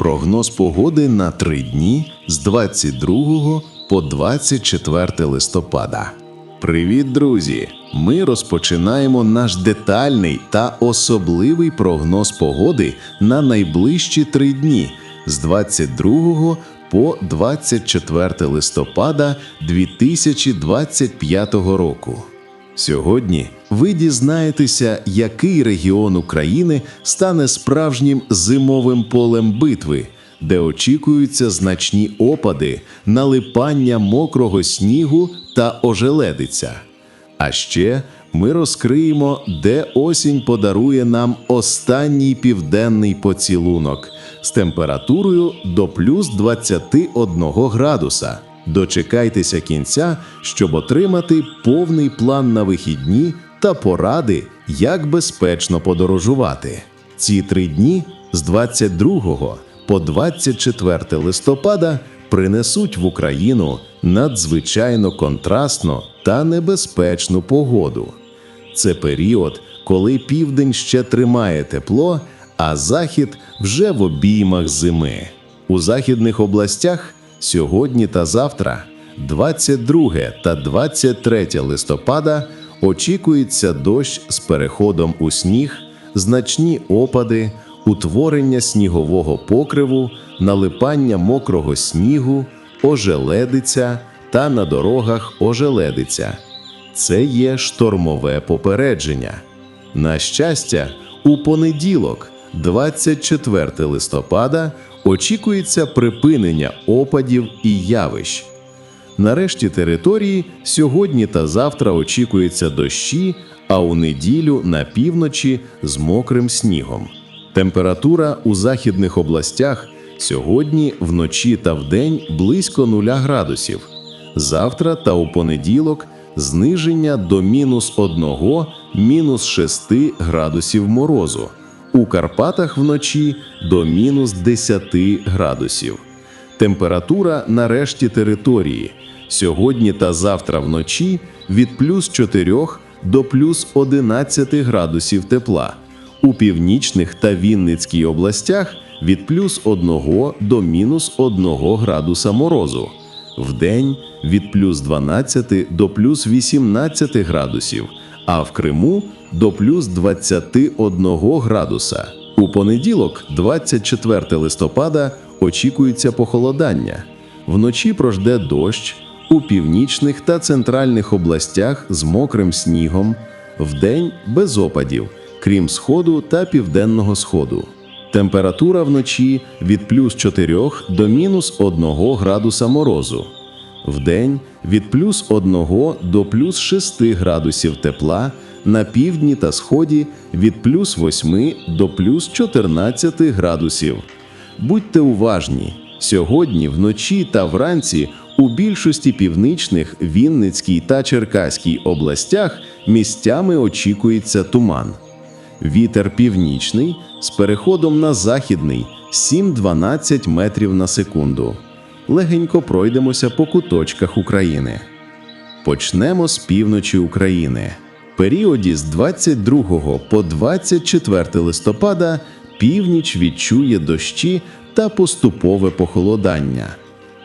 Прогноз погоди на три дні з 22 по 24 листопада. Привіт, друзі! Ми розпочинаємо наш детальний та особливий прогноз погоди на найближчі три дні з 22 по 24 листопада 2025 року. Сьогодні ви дізнаєтеся, який регіон України стане справжнім зимовим полем битви, де очікуються значні опади, налипання мокрого снігу та ожеледиця. А ще ми розкриємо, де осінь подарує нам останній південний поцілунок з температурою до плюс 21 градуса. Дочекайтеся кінця, щоб отримати повний план на вихідні та поради, як безпечно подорожувати. Ці три дні з 22 по 24 листопада принесуть в Україну надзвичайно контрастну та небезпечну погоду. Це період, коли південь ще тримає тепло, а захід вже в обіймах зими. У західних областях сьогодні та завтра, 22 та 23 листопада, очікується дощ з переходом у сніг, значні опади, утворення снігового покриву, налипання мокрого снігу, ожеледиця та на дорогах ожеледиця. Це є штормове попередження. На щастя, у понеділок, 24 листопада, очікується припинення опадів і явищ. Нарешті території сьогодні та завтра очікується дощі, а у неділю на півночі з мокрим снігом. Температура у західних областях сьогодні вночі та вдень близько 0 градусів. Завтра та у понеділок зниження до мінус 1, мінус 6 градусів морозу. У Карпатах вночі до мінус 10 градусів. Температура на решті території сьогодні та завтра вночі від плюс 4 до плюс 11 градусів тепла. У північних та Вінницькій областях від плюс 1 до мінус 1 градуса морозу. Вдень від плюс 12 до плюс 18 градусів, а в Криму до плюс 21 градуса. У понеділок, 24 листопада, очікується похолодання. Вночі прожде дощ у північних та центральних областях з мокрим снігом, вдень без опадів, крім сходу та південного сходу. Температура вночі від плюс 4 до мінус 1 градуса морозу. Вдень від плюс 1 до плюс 6 градусів тепла, на півдні та сході від плюс 8 до плюс 14 градусів. Будьте уважні, сьогодні вночі та вранці у більшості північних Вінницькій та Черкаській областях місцями очікується туман. Вітер північний з переходом на західний 7-12 метрів на секунду. Легенько пройдемося по куточках України. Почнемо з півночі України. В періоді з 22 по 24 листопада північ відчує дощі та поступове похолодання.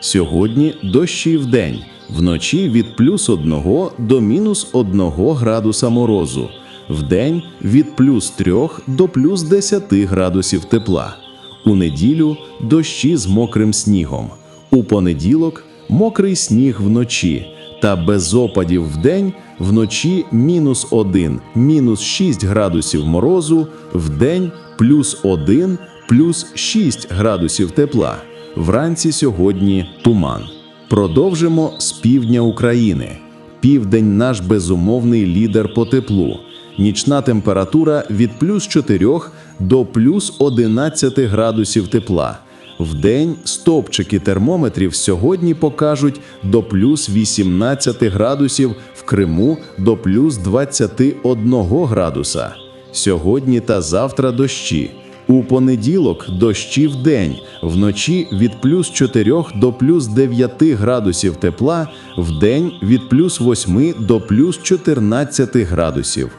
Сьогодні дощі вдень, вночі від плюс 1 до мінус 1 градуса морозу, вдень від плюс 3 до плюс 10 градусів тепла. У неділю дощі з мокрим снігом. У понеділок мокрий сніг вночі та без опадів вдень вночі мінус 1, мінус 6 градусів морозу, вдень плюс 1, плюс 6 градусів тепла. Вранці сьогодні туман. Продовжимо з півдня України. Південь наш безумовний лідер по теплу. Нічна температура від плюс 4 до плюс 11 градусів тепла. Вдень стопчики термометрів сьогодні покажуть до плюс 18 градусів, в Криму до плюс 21 градуса. Сьогодні та завтра дощі. У понеділок дощі в день, вночі від плюс 4 до плюс 9 градусів тепла, вдень від плюс 8 до плюс 14 градусів.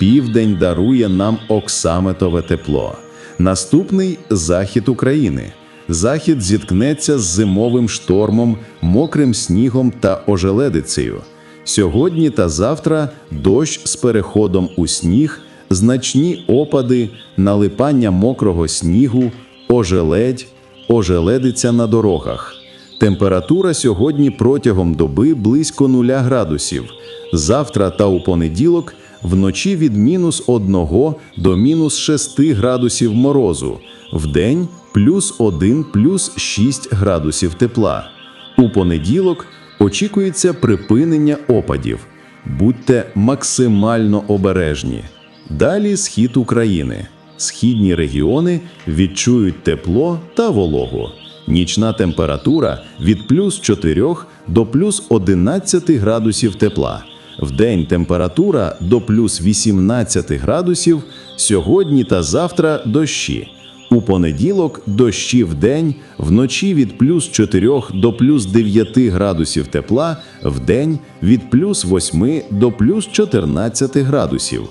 Південь дарує нам оксаметове тепло. Наступний захід України. Захід зіткнеться з зимовим штормом, мокрим снігом та ожеледицею. Сьогодні та завтра дощ з переходом у сніг, значні опади, налипання мокрого снігу, ожеледь, ожеледиця на дорогах. Температура сьогодні протягом доби близько 0 градусів. Завтра та у понеділок вночі від мінус 1 до мінус 6 градусів морозу, вдень плюс 1 плюс 6 градусів тепла. У понеділок очікується припинення опадів. Будьте максимально обережні. Далі схід України. Східні регіони відчують тепло та вологу. Нічна температура від плюс 4 до плюс 11 градусів тепла. Вдень температура до плюс 18 градусів, сьогодні та завтра дощі. У понеділок дощі вдень, вночі від плюс 4 до плюс 9 градусів тепла, вдень від плюс 8 до плюс 14 градусів.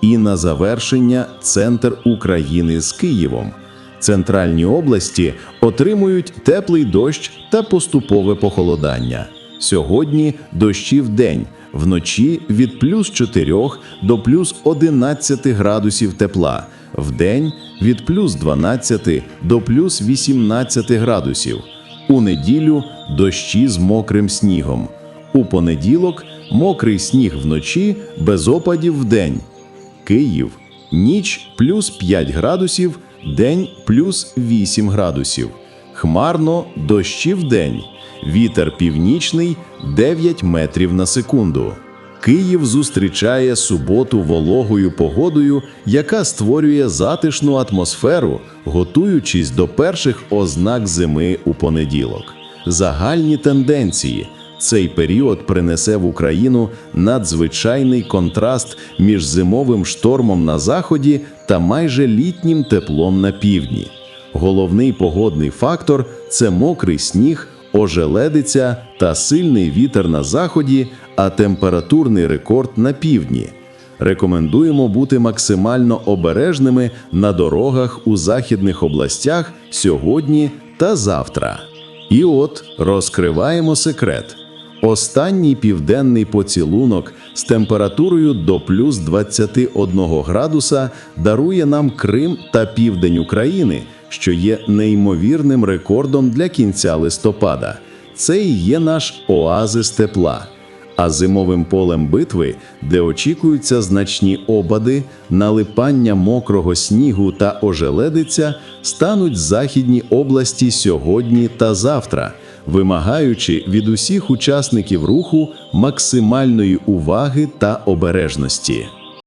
І на завершення центр України з Києвом. Центральні області отримують теплий дощ та поступове похолодання. Сьогодні дощі в день, вночі від плюс 4 до плюс 11 градусів тепла, вдень від плюс 12 до плюс 18 градусів. У неділю дощі з мокрим снігом. У понеділок мокрий сніг вночі без опадів вдень. Київ ніч плюс 5 градусів, день плюс 8 градусів. Хмарно дощі в день. Вітер північний 9 метрів на секунду. Київ зустрічає суботу вологою погодою, яка створює затишну атмосферу, готуючись до перших ознак зими у понеділок. Загальні тенденції. Цей період принесе в Україну надзвичайний контраст між зимовим штормом на заході та майже літнім теплом на півдні. Головний погодний фактор це мокрий сніг, ожеледиця та сильний вітер на заході, а температурний рекорд на півдні. Рекомендуємо бути максимально обережними на дорогах у західних областях сьогодні та завтра. І от розкриваємо секрет. Останній південний поцілунок з температурою до плюс 21 градуса дарує нам Крим та південь України, що є неймовірним рекордом для кінця листопада. Це і є наш оазис тепла. А зимовим полем битви, де очікуються значні опади, налипання мокрого снігу та ожеледиця, стануть західні області сьогодні та завтра, вимагаючи від усіх учасників руху максимальної уваги та обережності.